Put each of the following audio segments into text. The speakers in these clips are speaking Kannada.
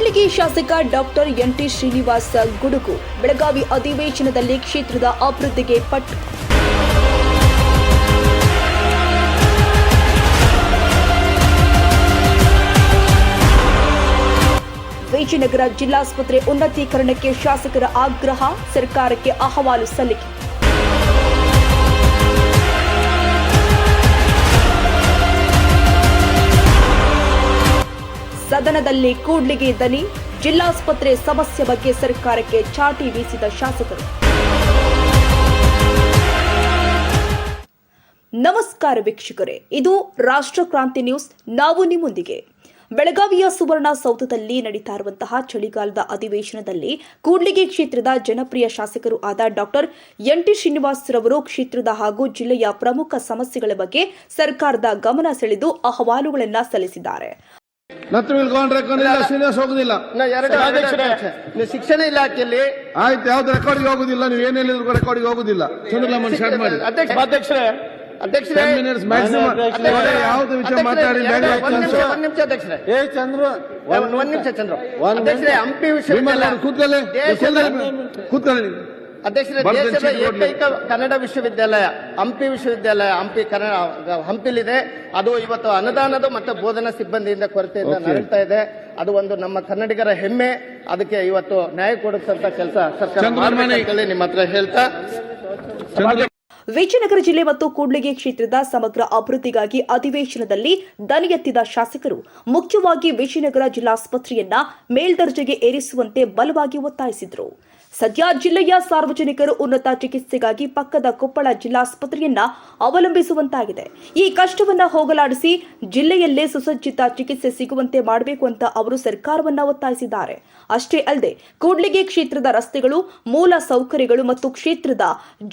ಕೂಡ್ಲಿಗಿ ಶಾಸಕ ಡಾಕ್ಟರ್ ಎನ್ಟಿ ಶ್ರೀನಿವಾಸ ಗುಡುಗು, ಬೆಳಗಾವಿ ಅಧಿವೇಶನದಲ್ಲಿ ಕ್ಷೇತ್ರದ ಅಭಿವೃದ್ಧಿಗೆ ಪಟ್ಟು. ವಿಜಯನಗರ ಜಿಲ್ಲಾಸ್ಪತ್ರೆ ಉನ್ನತೀಕರಣಕ್ಕೆ ಶಾಸಕರ ಆಗ್ರಹ, ಸರ್ಕಾರಕ್ಕೆ ಅಹವಾಲು ಸಲ್ಲಿಕೆ. ಸದನದಲ್ಲಿ ಕೂಡ್ಲಿಗೆ ದನಿ, ಜಿಲ್ಲಾಸ್ಪತ್ರೆ ಸಮಸ್ಯೆ ಬಗ್ಗೆ ಸರ್ಕಾರಕ್ಕೆ ಚಾಟಿ ಬೀಸಿದ ಶಾಸಕರು. ನಮಸ್ಕಾರ ವೀಕ್ಷಕರೇ, ಇದು ರಾಷ್ಟ್ರ ಕ್ರಾಂತಿ ನ್ಯೂಸ್, ನಾವು ನಿಮ್ಮೊಂದಿಗೆ. ಬೆಳಗಾವಿಯ ಸುವರ್ಣ ಸೌಧದಲ್ಲಿ ನಡೀತಾ ಇರುವಂತಹ ಚಳಿಗಾಲದ ಅಧಿವೇಶನದಲ್ಲಿ ಕೂಡ್ಲಿಗಿ ಕ್ಷೇತ್ರದ ಜನಪ್ರಿಯ ಶಾಸಕರು ಆದ ಡಾಕ್ಟರ್ ಎನ್ ಶ್ರೀನಿವಾಸ್ ರವರು ಕ್ಷೇತ್ರದ ಹಾಗೂ ಜಿಲ್ಲೆಯ ಪ್ರಮುಖ ಸಮಸ್ಯೆಗಳ ಬಗ್ಗೆ ಸರ್ಕಾರದ ಗಮನ ಸೆಳೆದು ಅಹವಾಲುಗಳನ್ನು ಸಲ್ಲಿಸಿದ್ದಾರೆ. ನತ್ರ ಇಲ್ಕೊಂಡ್ರೆ ರೆಕಾರ್ಡ್ ಹೋಗುದಿಲ್ಲ ಸೀರಿಯಸ್ ಹೋಗುದಿಲ್ಲ. ನೀವು ಶಿಕ್ಷಣ ಇಲಾಖೆಯಲ್ಲಿ ಆಯ್ತು ಯಾವ್ದು ರೆಕಾರ್ಡಿಗೆ ಹೋಗುದಿಲ್ಲ ನೀವು ಏನ್ ಹೇಳಿದ್ರು ರೆಕಾರ್ಡಿಗೆ ಹೋಗುದಿಲ್ಲ. ಚಂದ್ರಲಮ್ಮನ್ ಸ್ಟಾರ್ಟ್ ಮಾಡಿ. ಅಧ್ಯಕ್ಷ ಅಧ್ಯಕ್ಷರೇ ಅಧ್ಯಕ್ಷರೇ ಟೆನ್ ಮಿನಿಟ್ಸ್ ಮ್ಯಾಕ್ಸಿಮಮ್ ಯಾವ್ದು ವಿಷಯ ಮಾತಾಡಿ ಒಂದ್ ನಿಮಿಷ ಬ್ಯಾಂಕ್ ಒಂದ್ ನಿಮಿಷ ಅಧ್ಯಕ್ಷರೇ. ಏ ಚಂದ್ರ ಒಂದ್ ಒಂದ್ ನಿಮಿಷ ಚಂದ್ರ. ಅಧ್ಯಕ್ಷರೇ ಹಂಪಿ ವಿಷಯ ಕೂತ್ಕೊಳ್ಳಿ. ಕೂತ್ಕೊಳ್ಳಿ. ಅಧ್ಯಕ್ಷರೇ ದೇಶದ. ಏಕೈಕ ಕನ್ನಡ ವಿಶ್ವವಿದ್ಯಾಲಯ ಹಂಪಿ ವಿಶ್ವವಿದ್ಯಾಲಯ ಹಂಪಿ ಕನ್ನಡ ಹಂಪಿಲಿದೆ. ಅದು ಇವತ್ತು ಅನುದಾನದ ಮತ್ತು ಬೋಧನಾ ಸಿಬ್ಬಂದಿಯಿಂದ ಕೊರತೆಯಿಂದ ನಡೀತಾ ಇದೆ. ಅದು ಒಂದು ನಮ್ಮ ಕನ್ನಡಿಗರ ಹೆಮ್ಮೆ. ಅದಕ್ಕೆ ಇವತ್ತು ನ್ಯಾಯ ಕೊಡಿಸಂತ ಕೆಲಸ ಸರ್ಕಾರ ನಿಮ್ಮ ಹತ್ರ ಹೇಳ್ತಾ ವಿಜಯನಗರ ಜಿಲ್ಲೆ ಮತ್ತು ಕೂಡ್ಲಿಗೆ ಕ್ಷೇತ್ರದ ಸಮಗ್ರ ಅಭಿವೃದ್ಧಿಗಾಗಿ ಅಧಿವೇಶನದಲ್ಲಿ ದನಿ ಎತ್ತಿದ ಶಾಸಕರು ಮುಖ್ಯವಾಗಿ ವಿಜಯನಗರ ಜಿಲ್ಲಾಸ್ಪತ್ರೆಯನ್ನ ಮೇಲ್ದರ್ಜೆಗೆ ಏರಿಸುವಂತೆ ಬಲವಾಗಿ ಒತ್ತಾಯಿಸಿದರು. ಸದ್ಯ ಜಿಲ್ಲೆಯ ಸಾರ್ವಜನಿಕರು ಉನ್ನತ ಚಿಕಿತ್ಸೆಗಾಗಿ ಪಕ್ಕದ ಕೊಪ್ಪಳ ಜಿಲ್ಲಾಸ್ಪತ್ರೆಯನ್ನ ಅವಲಂಬಿಸುವಂತಾಗಿದೆ. ಈ ಕಷ್ಟವನ್ನ ಹೋಗಲಾಡಿಸಿ ಜಿಲ್ಲೆಯಲ್ಲೇ ಸುಸಜ್ಜಿತ ಚಿಕಿತ್ಸೆ ಸಿಗುವಂತೆ ಮಾಡಬೇಕು ಅಂತ ಅವರು ಸರ್ಕಾರವನ್ನ ಒತ್ತಾಯಿಸಿದ್ದಾರೆ. ಅಷ್ಟೇ ಅಲ್ಲದೆ ಕೂಡ್ಲಿಗೆ ಕ್ಷೇತ್ರದ ರಸ್ತೆಗಳು, ಮೂಲ ಸೌಕರ್ಯಗಳು ಮತ್ತು ಕ್ಷೇತ್ರದ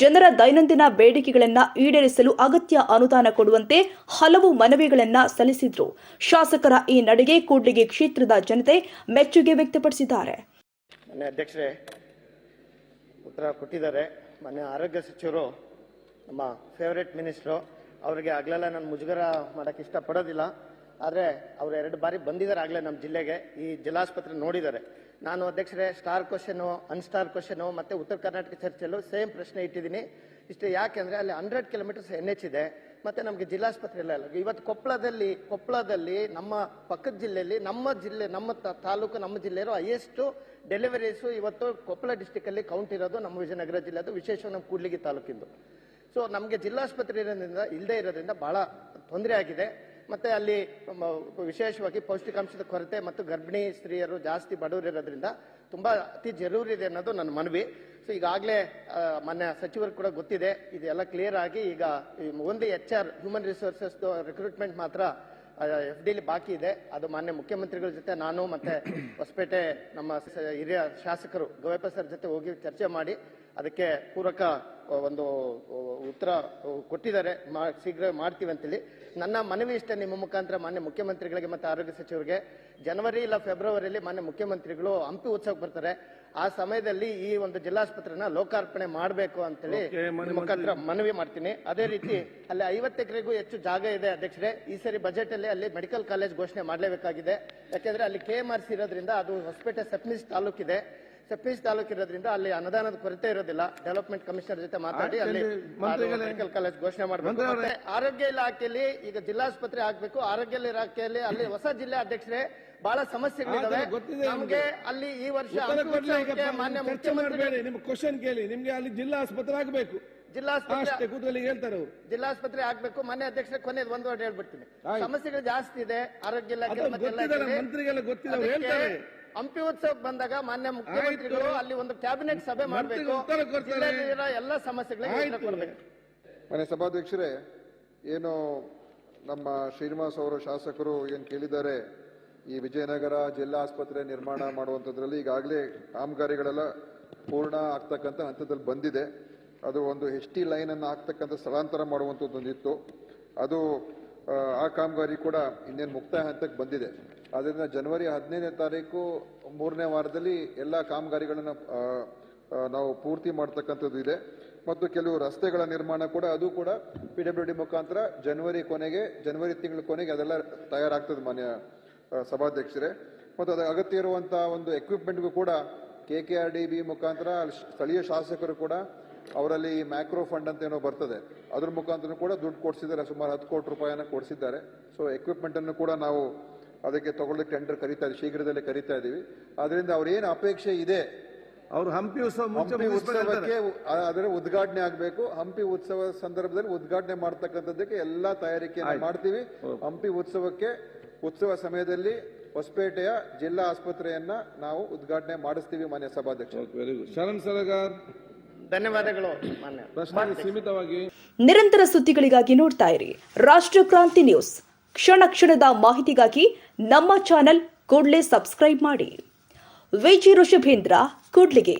ಜನರ ದೈನಂದಿನ ಬೇಡಿಕೆಗಳನ್ನು ಈಡೇರಿಸಲು ಅಗತ್ಯ ಅನುದಾನ ಕೊಡುವಂತೆ ಹಲವು ಮನವಿಗಳನ್ನು ಸಲ್ಲಿಸಿದ್ರು. ಶಾಸಕರ ಈ ನಡೆಗೆ ಕೂಡ್ಲಿಗೆ ಕ್ಷೇತ್ರದ ಜನತೆ ಮೆಚ್ಚುಗೆ ವ್ಯಕ್ತಪಡಿಸಿದ್ದಾರೆ. ಅಧ್ಯಕ್ಷರೇ, ಉತ್ತರ ಕೊಟ್ಟಿದ್ದಾರೆ. ಮೊನ್ನೆ ಆರೋಗ್ಯ ಸಚಿವರು, ನಮ್ಮ ಫೇವರೇಟ್ ಮಿನಿಸ್ಟ್ರು ಅವರಿಗೆ ಆಗ್ಲೆಲ್ಲ ನಾನು ಮುಜುಗರ ಮಾಡೋಕ್ಕೆ ಇಷ್ಟಪಡೋದಿಲ್ಲ. ಆದರೆ ಅವರು ಎರಡು ಬಾರಿ ಬಂದಿದ್ದಾರೆ ಆಗಲೇ ನಮ್ಮ ಜಿಲ್ಲೆಗೆ, ಈ ಜಿಲ್ಲಾಸ್ಪತ್ರೆ ನೋಡಿದ್ದಾರೆ. ನಾನು ಅಧ್ಯಕ್ಷರೇ ಸ್ಟಾರ್ ಕ್ವಶನು ಅನ್ಸ್ಟಾರ್ ಕ್ವಶನು ಮತ್ತು ಉತ್ತರ ಕರ್ನಾಟಕ ಚರ್ಚೆಯಲ್ಲೂ ಸೇಮ್ ಪ್ರಶ್ನೆ ಇಟ್ಟಿದ್ದೀನಿ. ಇಷ್ಟು ಯಾಕೆಂದರೆ ಅಲ್ಲಿ ಹಂಡ್ರೆಡ್ ಕಿಲೋಮೀಟರ್ಸ್ ಎನ್ ಎಚ್ ಇದೆ, ಮತ್ತೆ ನಮಗೆ ಜಿಲ್ಲಾಸ್ಪತ್ರೆ ಅಲ್ಲ. ಇವತ್ತು ಕೊಪ್ಪಳದಲ್ಲಿ ಕೊಪ್ಪಳದಲ್ಲಿ ನಮ್ಮ ಪಕ್ಕದ ಜಿಲ್ಲೆಯಲ್ಲಿ, ನಮ್ಮ ಜಿಲ್ಲೆ, ನಮ್ಮ ತಾಲೂಕು, ನಮ್ಮ ಜಿಲ್ಲೆಯರು ಹೈಯೆಸ್ಟ್ ಡೆಲಿವರೀಸು ಇವತ್ತು ಕೊಪ್ಪಳ ಡಿಸ್ಟಿಕ್ ಅಲ್ಲಿ ಕೌಂಟ್ ಇರೋದು ನಮ್ಮ ವಿಜಯನಗರ ಜಿಲ್ಲೆದು, ವಿಶೇಷವಾಗಿ ನಮ್ಮ ಕೂಡ್ಲಿಗಿ ತಾಲೂಕಿಂದು. ಸೊ ನಮಗೆ ಜಿಲ್ಲಾಸ್ಪತ್ರೆ ಇರೋದ್ರಿಂದ ಇಲ್ಲದೆ ಇರೋದ್ರಿಂದ ಬಹಳ ತೊಂದರೆ ಆಗಿದೆ. ಮತ್ತೆ ಅಲ್ಲಿ ವಿಶೇಷವಾಗಿ ಪೌಷ್ಟಿಕಾಂಶದ ಕೊರತೆ ಮತ್ತು ಗರ್ಭಿಣಿ ಸ್ತ್ರೀಯರು ಜಾಸ್ತಿ ಬಡವರು ಇರೋದ್ರಿಂದ ತುಂಬಾ ಅತಿ ಜರೂರಿ ಇದೆ ಅನ್ನೋದು ನನ್ನ ಮನವಿ. ಸೊ ಈಗಾಗಲೇ ಮೊನ್ನೆ ಸಚಿವರು ಕೂಡ ಗೊತ್ತಿದೆ, ಇದೆಲ್ಲ ಕ್ಲಿಯರ್ ಆಗಿ ಈಗ ಒಂದು H R human resources recruitment ಮಾತ್ರ ಎಫ್ ಡಿಲಿ ಬಾಕಿ ಇದೆ. ಅದು ಮಾನ್ಯ ಮುಖ್ಯಮಂತ್ರಿಗಳ ಜೊತೆ ನಾನು ಮತ್ತೆ ಹೊಸಪೇಟೆ ನಮ್ಮ ಹಿರಿಯ ಶಾಸಕರು ಗವೇಪ ಸರ್ ಜೊತೆ ಹೋಗಿ ಚರ್ಚೆ ಮಾಡಿ ಅದಕ್ಕೆ ಪೂರಕ ಒಂದು ಉತ್ತರ ಕೊಟ್ಟಿದ್ದಾರೆ. ಮಾ- ಶೀಘ್ರ ಮಾಡ್ತೀವಿ ಅಂತೇಳಿ. ನನ್ನ ಮನವಿ ಇಷ್ಟ ನಿಮ್ಮ ಮುಖಾಂತರ ಮಾನ್ಯ ಮುಖ್ಯಮಂತ್ರಿಗಳಿಗೆ ಮತ್ತು ಆರೋಗ್ಯ ಸಚಿವರಿಗೆ. ಜನವರಿ ಇಲ್ಲ ಫೆಬ್ರವರಿಯಲ್ಲಿ ಮಾನ್ಯ ಮುಖ್ಯಮಂತ್ರಿಗಳು ಹಂಪಿ ಉತ್ಸವಕ್ಕೆ ಬರ್ತಾರೆ. ಆ ಸಮಯದಲ್ಲಿ ಈ ಒಂದು ಜಿಲ್ಲಾಸ್ಪತ್ರೆನ ಲೋಕಾರ್ಪಣೆ ಮಾಡಬೇಕು ಅಂತೇಳಿ ನಿಮ್ಮ ಮುಖಾಂತರ ಮನವಿ ಮಾಡ್ತೀನಿ. ಅದೇ ರೀತಿ ಅಲ್ಲಿ ಐವತ್ತು ಎಕರೆಗೂ ಹೆಚ್ಚು ಜಾಗ ಇದೆ ಅಧ್ಯಕ್ಷರೇ. ಈ ಸರಿ ಬಜೆಟ್ ಅಲ್ಲಿ ಅಲ್ಲಿ ಮೆಡಿಕಲ್ ಕಾಲೇಜ್ ಘೋಷಣೆ ಮಾಡಲೇಬೇಕಾಗಿದೆ. ಯಾಕೆಂದ್ರೆ ಅಲ್ಲಿ ಕೆ ಎಂ ಆರ್ ಸಿ ಇರೋದ್ರಿಂದ ಅದು ಹೊಸಪೇಟೆ ಸೆಪ್ನಿಸ್ ತಾಲೂಕಿದೆ. ಸೆಪ್ನಿಸ್ ತಾಲೂಕು ಇರೋದ್ರಿಂದ ಅಲ್ಲಿ ಅನುದಾನದ ಕೊರತೆ ಇರೋದಿಲ್ಲ. ಡೆವಲಪ್ಮೆಂಟ್ ಕಮಿಷನರ್ ಜೊತೆ ಮಾತಾಡಿ ಅಲ್ಲಿ ಮೆಡಿಕಲ್ ಕಾಲೇಜ್ ಘೋಷಣೆ ಮಾಡಬೇಕು. ಮತ್ತೆ ಆರೋಗ್ಯ ಇಲಾಖೆಯಲ್ಲಿ ಈಗ ಜಿಲ್ಲಾಸ್ಪತ್ರೆ ಆಗ್ಬೇಕು. ಆರೋಗ್ಯ ಇಲಾಖೆಯಲ್ಲಿ ಅಲ್ಲಿ ಹೊಸ ಜಿಲ್ಲಾ ಅಧ್ಯಕ್ಷರೇ ಬಹಳ ಸಮಸ್ಯೆಗಳಿದ್ದಾವೆ ನಮ್ಗೆ. ಅಲ್ಲಿ ಈ ವರ್ಷ ಮಾನ್ಯ ಮುಖ್ಯಮಂತ್ರಿ ನಿಮ್ಗೆ ನಿಮ್ ಕ್ವಶನ್ ಕೇಳಿ. ನಿಮ್ಗೆ ಅಲ್ಲಿ ಜಿಲ್ಲಾ ಆಸ್ಪತ್ರೆ ಆಗ್ಬೇಕು. ಜಿಲ್ಲಾಸ್ಪತ್ರೆ ಹೇಳ್ತಾರೆ ಅವರು. ಜಿಲ್ಲಾಸ್ಪತ್ರೆ ಆಗ್ಬೇಕು. ಮಾನ್ಯ ಅಧ್ಯಕ್ಷರ ಕೊನೆ ಒಂದು ವರ್ಡ್ ಹೇಳ್ಬಿಡ್ತೀನಿ. ಸಮಸ್ಯೆಗಳು ಜಾಸ್ತಿ ಇದೆ. ಆರೋಗ್ಯ ಇಲಾಖೆ ಮಂತ್ರಿಗೆಲ್ಲ ಗೊತ್ತಿದೆ ಹೇಳ್ತಾರೆ. ಹಂಪಿ ಉತ್ಸವಕ್ಕೆ ಬಂದಾಗ ಮಾನ್ಯ ಮುಖ್ಯಮಂತ್ರಿಗಳು ಅಲ್ಲಿ ಒಂದು ಕ್ಯಾಬಿನೆಟ್ ಸಭೆ ಮಾಡಬೇಕು. ಎಲ್ಲ ಸಮಸ್ಯೆಗಳಿಗೆ ಮನೆ ಸಭಾಧ್ಯಕ್ಷರೇ ಏನು ನಮ್ಮ ಶ್ರೀನಿವಾಸ್ ಅವರು ಶಾಸಕರು ಏನು ಕೇಳಿದ್ದಾರೆ? ಈ ವಿಜಯನಗರ ಜಿಲ್ಲಾ ಆಸ್ಪತ್ರೆ ನಿರ್ಮಾಣ ಮಾಡುವಂಥದ್ರಲ್ಲಿ ಈಗಾಗಲೇ ಕಾಮಗಾರಿಗಳೆಲ್ಲ ಪೂರ್ಣ ಆಗ್ತಕ್ಕಂಥ ಹಂತದಲ್ಲಿ ಬಂದಿದೆ. ಅದು ಒಂದು ಎಚ್ ಟಿ ಲೈನನ್ನು ಹಾಕ್ತಕ್ಕಂಥ ಸ್ಥಳಾಂತರ ಮಾಡುವಂಥದ್ದೊಂದಿತ್ತು ಅದು ಆ, ಕಾಮಗಾರಿ ಕೂಡ ಇನ್ನೇನು ಮುಕ್ತಾಯ ಹಂತಕ್ಕೆ ಬಂದಿದೆ. ಆದ್ದರಿಂದ ಜನವರಿ ಹದಿನೈದನೇ ತಾರೀಕು ಮೂರನೇ ವಾರದಲ್ಲಿ ಎಲ್ಲ ಕಾಮಗಾರಿಗಳನ್ನು ನಾವು ಪೂರ್ತಿ ಮಾಡ್ತಕ್ಕಂಥದ್ದು ಇದೆ. ಮತ್ತು ಕೆಲವು ರಸ್ತೆಗಳ ನಿರ್ಮಾಣ ಕೂಡ ಅದು ಕೂಡ ಪಿ ಡಬ್ಲ್ಯೂ ಡಿ ಮುಖಾಂತರ ಜನವರಿ ಕೊನೆಗೆ ಜನವರಿ ತಿಂಗಳ ಕೊನೆಗೆ ಅದೆಲ್ಲ ತಯಾರಾಗ್ತದೆ ಮಾನ್ಯ ಸಭಾಧ್ಯಕ್ಷರೇ. ಮತ್ತು ಅದಕ್ಕೆ ಅಗತ್ಯ ಇರುವಂಥ ಒಂದು ಎಕ್ವಿಪ್ಮೆಂಟ್ಗೂ ಕೂಡ K K R D B ಮುಖಾಂತರ ಸ್ಥಳೀಯ ಶಾಸಕರು ಕೂಡ ಅವರಲ್ಲಿ ಮ್ಯಾಕ್ರೋ ಫಂಡ್ ಅಂತ ಏನೋ ಬರ್ತದೆ ಅದ್ರ ಮುಖಾಂತರ ಕೂಡ ದುಡ್ಡು ಕೊಡಿಸಿದ್ದಾರೆ ಸುಮಾರು ಹತ್ತು ಕೋಟಿ ರೂಪಾಯಿನ ಕೊಡಿಸಿದ್ದಾರೆ. ಸೊ ಎಕ್ವಿಪ್ಮೆಂಟ್ ಅನ್ನು ಕೂಡ ನಾವು ಅದಕ್ಕೆ ತಗೊಳ್ಳೋಕೆ ಟೆಂಡರ್ ಕರಿತಾ ಇದ್ದೀವಿ ಶೀಘ್ರದಲ್ಲೇ ಕರಿತಾ ಇದ್ದೀವಿ. ಅದರಿಂದ ಅವ್ರೇನು ಅಪೇಕ್ಷೆ ಇದೆ ಅವರು ಹಂಪಿ ಉತ್ಸವ ಹಂಪಿ ಉತ್ಸವಕ್ಕೆ ಅದರ ಉದ್ಘಾಟನೆ ಆಗಬೇಕು. ಹಂಪಿ ಉತ್ಸವ ಸಂದರ್ಭದಲ್ಲಿ ಉದ್ಘಾಟನೆ ಮಾಡ್ತಕ್ಕಂಥದ್ದಕ್ಕೆ ಎಲ್ಲಾ ತಯಾರಿಕೆಯನ್ನು ಮಾಡ್ತೀವಿ. ಹಂಪಿ ಉತ್ಸವಕ್ಕೆ ಉತ್ಸವ ಸಮಯದಲ್ಲಿ ಹೊಸಪೇಟೆಯ ಜಿಲ್ಲಾ ಆಸ್ಪತ್ರೆಯನ್ನ ನಾವು ಉದ್ಘಾಟನೆ ಮಾಡಿಸ್ತೀವಿ ಮಾನ್ಯ ಸಭಾಧ್ಯಕ್ಷ ವೆರಿ ಗುಡ್ ಶರಣ್ ಸರಗಾರ್ ಧನ್ಯವಾದಗಳು ಮಾನ್ಯ. ಸೀಮಿತವಾಗಿ ನಿರಂತರ ಸುದ್ದಿಗಳಿಗಾಗಿ ನೋಡ್ತಾ ಇರಿ. ರಾಷ್ಟ್ರ ಕ್ರಾಂತಿ ನ್ಯೂಸ್. ಕ್ಷಣ ಕ್ಷಣದ ಮಾಹಿತಿಗಾಗಿ ನಮ್ಮ ಚಾನೆಲ್ ಕೂಡಲೇ ಸಬ್ಸ್ಕ್ರೈಬ್ ಮಾಡಿ. ವಿಜಿ ಋಷಭೇಂದ್ರ ಕೂಡ್ಲಿಗೆ.